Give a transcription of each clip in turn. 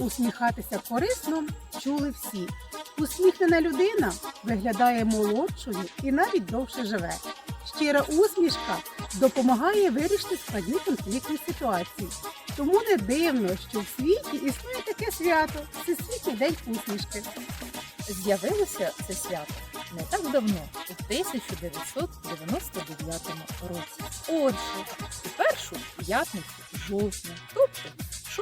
усміхатися корисно, чули всі. Усміхнена людина виглядає молодшою і навіть довше живе. Щира усмішка допомагає вирішити складні конфліктні ситуації. Тому не дивно, що в світі існує таке свято Всесвітній день усмішки. З'явилося це свято не так давно, у 1999 році. Отже, у першу п'ятницю жовтня, тобто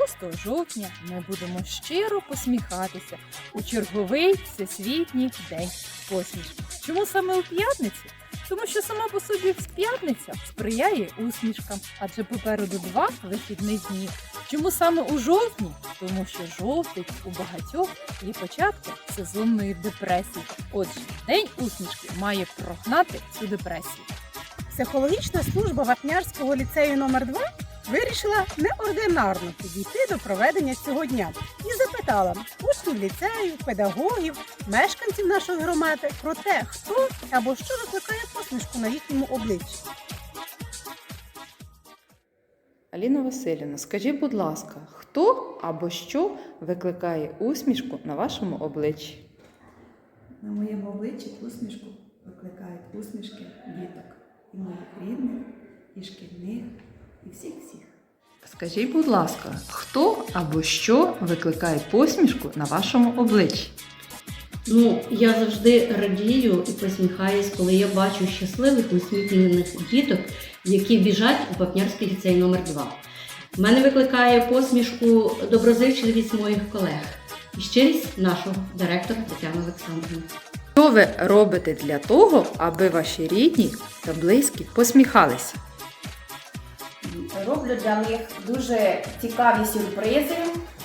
6 жовтня, ми будемо щиро посміхатися у черговий всесвітній день посмішки. Чому саме у п'ятницю? Тому що сама по собі п'ятниця сприяє усмішкам, адже попереду два вихідних дні. Чому саме у жовтні? Тому що жовтий у багатьох є початком сезонної депресії. Отже, день усмішки має прогнати цю депресію. Психологічна служба Вапнярського ліцею номер 2 вирішила неординарно підійти до проведення цього дня і запитала учнів ліцею, педагогів, мешканців нашої громади про те, хто або що викликає посмішку на їхньому обличчі. Аліна Васильівна, скажіть, будь ласка, хто або що викликає усмішку на вашому обличчі? На моєму обличчі усмішку викликають усмішки діток і моїх рідних, і шкільних, і всіх-всіх. Скажіть, будь ласка, хто або що викликає посмішку на вашому обличчі? Ну, я завжди радію і посміхаюсь, коли я бачу щасливих усміхнених діток, які біжать у Папнярський ліцей номер 2 У мене викликає посмішку доброзичливість моїх колег і щирість нашого директора Тетяни Олександрівни. Що ви робите для того, аби ваші рідні та близькі посміхалися? Роблю для них дуже цікаві сюрпризи,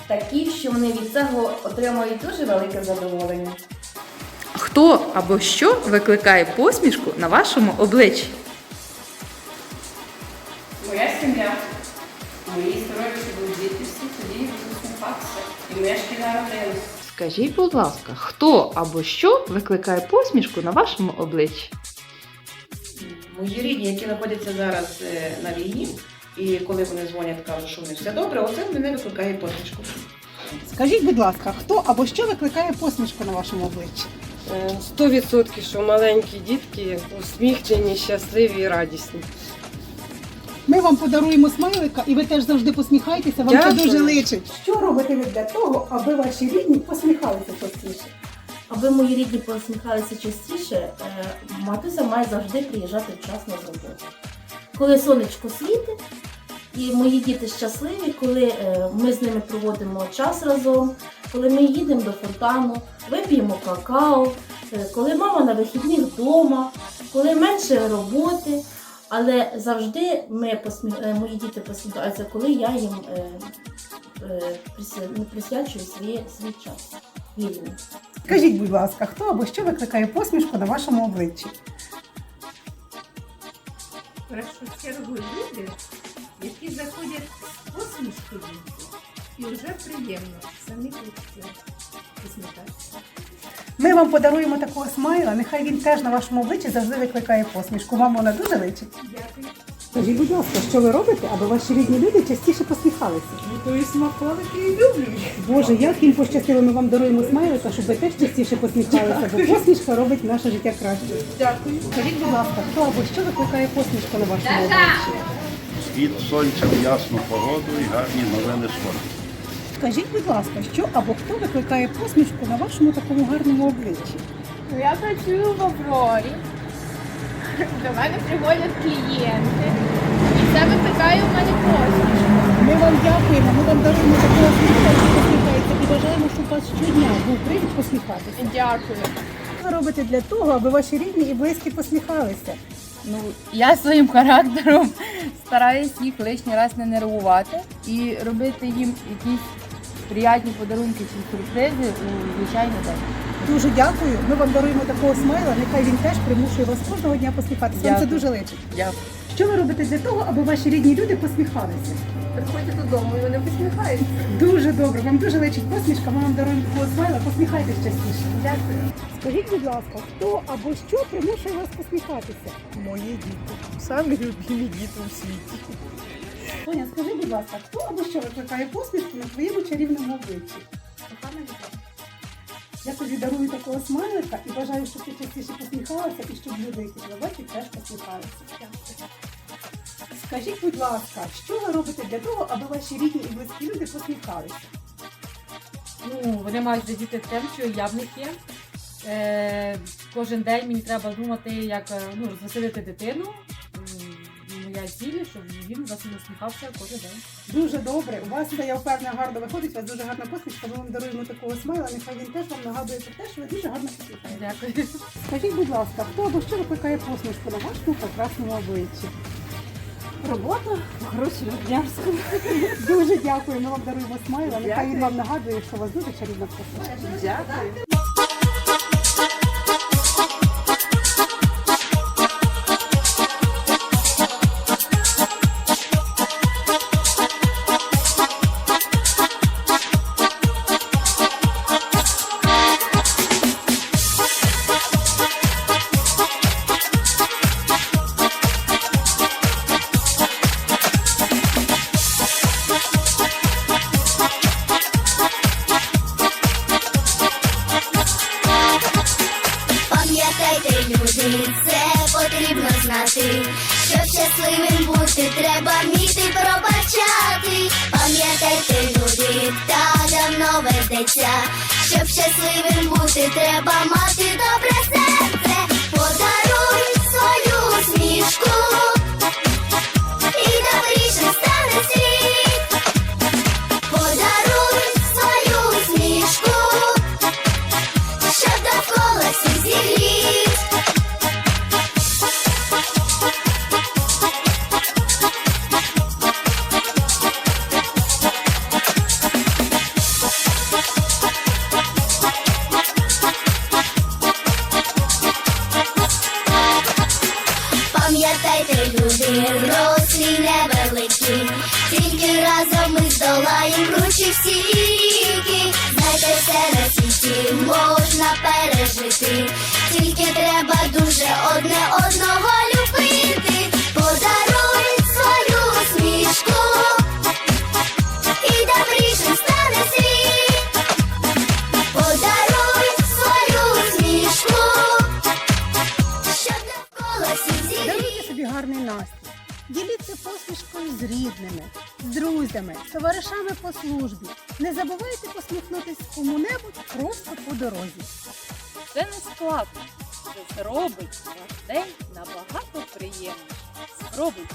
такі, що вони від цього отримують дуже велике задоволення. Хто або що викликає посмішку на вашому обличчі? Моя сім'я, мої здорові діти всі тоді усміхатися. І моя шкільна родина. Скажіть, будь ласка, хто або що викликає посмішку на вашому обличчі? Мої рідні, які знаходяться зараз е, на війні, і коли вони дзвонять, кажуть, що в них все добре, оце мене викликає посмішку. Скажіть, будь ласка, хто або що викликає посмішку на вашому обличчі? Сто відсотків, що маленькі дітки усміхнені, щасливі і радісні. Ми вам подаруємо смайлика, і ви теж завжди посміхайтеся. Вам Дякую. це дуже личить. Що робите ви для того, аби ваші рідні посміхалися частіше? Аби мої рідні посміхалися частіше, е, матуся має завжди приїжджати вчасно з роботи. Коли сонечко світить, і мої діти щасливі, коли е, ми з ними проводимо час разом, коли ми їдемо до фонтану, вип'ємо какао, е, коли мама на вихідних вдома, коли менше роботи. Але завжди ми посмі... е, мої діти посміхаються, коли я їм е, е, ну, присвячую свій, свій час вільний. Скажіть, будь ласка, хто або що викликає посмішку на вашому обличчі? першу чергу люди, які заходять посмішкою, і вже приємно самі посміхатися. Ми вам подаруємо такого смайла. Нехай він теж на вашому обличчі завжди викликає посмішку. Вам вона дуже личить. Дякую. Скажіть, будь ласка, що ви робите, аби ваші рідні люди частіше посміхалися? Готую смаколики і люблю. Боже, як їм пощастило, ми вам даруємо смайлика, щоб ви теж частіше посміхалися, бо посмішка робить наше життя краще. Дякую. Скажіть, будь ласка, хто або що викликає посмішку на вашому обличчі? Світ сонця, ясну погоду і гарні новини спорту. Скажіть, будь ласка, що або хто викликає посмішку на вашому такому гарному обличчі? Ну, Я працюю в Аврорі. До мене приходять клієнти. І це викликає у мене посмішку. Ми вам дякуємо, ми вам даруємо такого який посміхається, і бажаємо, щоб у вас щодня був привід посміхатися. Дякую. Що ви робите для того, аби ваші рідні і близькі посміхалися? Ну, я своїм характером стараюсь їх лишній раз не нервувати і робити їм якісь приятні подарунки чи сюрпризи у звичайний день. Дуже дякую. Ми вам даруємо такого смайла. Нехай він теж примушує вас кожного дня посміхатися. Вам це Дякую. дуже личить. Дякую. Що ви робите для того, аби ваші рідні люди посміхалися? Приходять додому і вони посміхаються. Дуже добре. Вам дуже личить посмішка. Ми вам даруємо такого смайла. Посміхайтесь частіше. Дякую. Скажіть, будь ласка, хто або що примушує вас посміхатися? Мої діти. Самі любимі діти у світі. Соня, скажи, будь ласка, хто або що викликає посмішку на твоєму чарівному обличчі? Я тобі дарую такого смайлика і бажаю, щоб ти частіше посміхалася і щоб люди, які тебе бачать, теж посміхалися. Скажіть, будь ласка, що ви робите для того, аби ваші рідні і близькі люди посміхалися? Ну, вони мають задіти тим, що я в них є. Е, кожен день мені треба думати, як е, ну, розвеселити дитину. М, Моя ціль, щоб він завжди усміхався кожен день. Дуже добре. У вас це, я впевнена, гарно виходить, у вас дуже гарна посмішка. Ми вам даруємо такого смайла. Нехай він теж вам нагадує про те, що ви дуже гарно посміхаєте. Дякую. Скажіть, будь ласка, хто або що викликає посмішку на вашому прекрасному обличчі? Робота в Грушівнярську. Дуже дякую. Ми вам даруємо смайла. Нехай він вам нагадує, що у вас дуже чарівна посмішка. Дякую. Щасливим треба вміти пробачати. Пам'ятайте, люди, та давно ведеться. Щоб щасливим бути, треба мати разом ми здолаємо ручі всі ріки. Знайте, все на світі можна пережити, тільки треба дуже одне одного друзями, товаришами по службі. Не забувайте посміхнутися кому-небудь просто по дорозі. Це не складно. Це зробить ваш день набагато приємніше. Спробуйте.